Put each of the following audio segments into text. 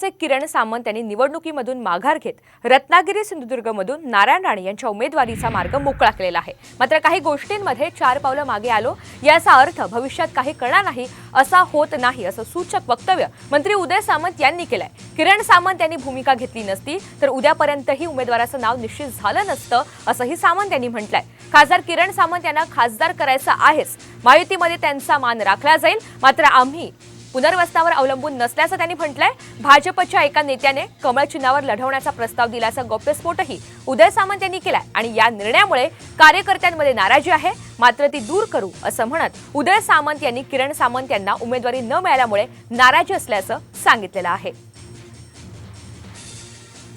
चे किरण सामंत यांनी निवडणुकीमधून माघार घेत रत्नागिरी सिंधुदुर्गमधून नारायण राणे यांच्या उमेदवारीचा मार्ग मोकळा केलेला आहे. मात्र काही गोष्टींमध्ये चार पावलं मागे आलो याचा अर्थ भविष्यात काही करणार नाही असा होत नाही असं सूचक वक्तव्य मंत्री उदय सामंत यांनी केलंय. किरण सामंत यांनी भूमिका घेतली नसती तर उद्यापर्यंतही उमेदवाराचं नाव निश्चित झालं नसतं असंही सामंत यांनी म्हटलंय. खासदार किरण सामंत यांना खासदार करायचं आहेच. माहितीमध्ये त्यांचा मान राखला जाईल मात्र आम्ही पुनर्वसनावर अवलंबून नसल्याचं त्यांनी म्हटलंय. भाजपच्या एका नेत्याने कमळ चिन्हावर लढवण्याचा प्रस्ताव दिल्याचा गौप्यस्फोटही उदय सामंत यांनी केलाय. आणि या निर्णयामुळे कार्यकर्त्यांमध्ये नाराजी आहे. मात्र ती दूर करू असं म्हणत उदय सामंत यांनी किरण सामंत यांना उमेदवारी न मिळाल्यामुळे नाराजी असल्याचं सांगितलेलं आहे.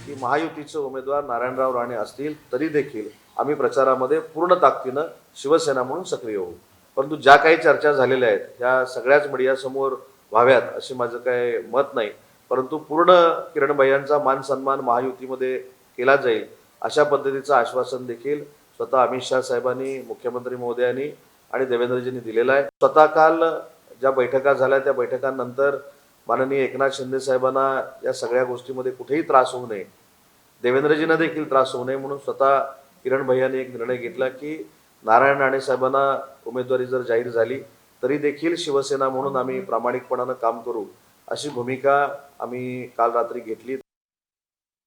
की महायुतीचे उमेदवार नारायणराव राणे असतील तरी देखील आम्ही प्रचारामध्ये पूर्ण ताकदीनं शिवसेना म्हणून सक्रिय होऊ. परंतु ज्या काही चर्चा झालेल्या आहेत त्या सगळ्याच मीडियासमोर व्हाव्यात असे माझं काय मत नाही. परंतु पूर्ण किरण भैयांचा मान सन्मान महायुतीमध्ये केला जाईल अशा पद्धतीचं आश्वासन देखील स्वतः अमित शहा साहेबांनी मुख्यमंत्री महोदयांनी आणि देवेंद्रजींनी दिलेलं आहे. स्वतः काल ज्या बैठका झाल्या त्या बैठकांनंतर माननीय एकनाथ शिंदे साहेबांना या सगळ्या गोष्टीमध्ये कुठेही त्रास होऊ नये. देवेंद्रजींना देखील त्रास होऊ नये म्हणून स्वतः किरण भैयाने एक निर्णय घेतला की नारायण राणे साहेबांना उमेदवारी जर जाहीर झाली तरी देखील शिवसेना म्हणून आम्ही प्रामाणिकपणानं काम करू अशी भूमिका आम्ही काल रात्री घेतली.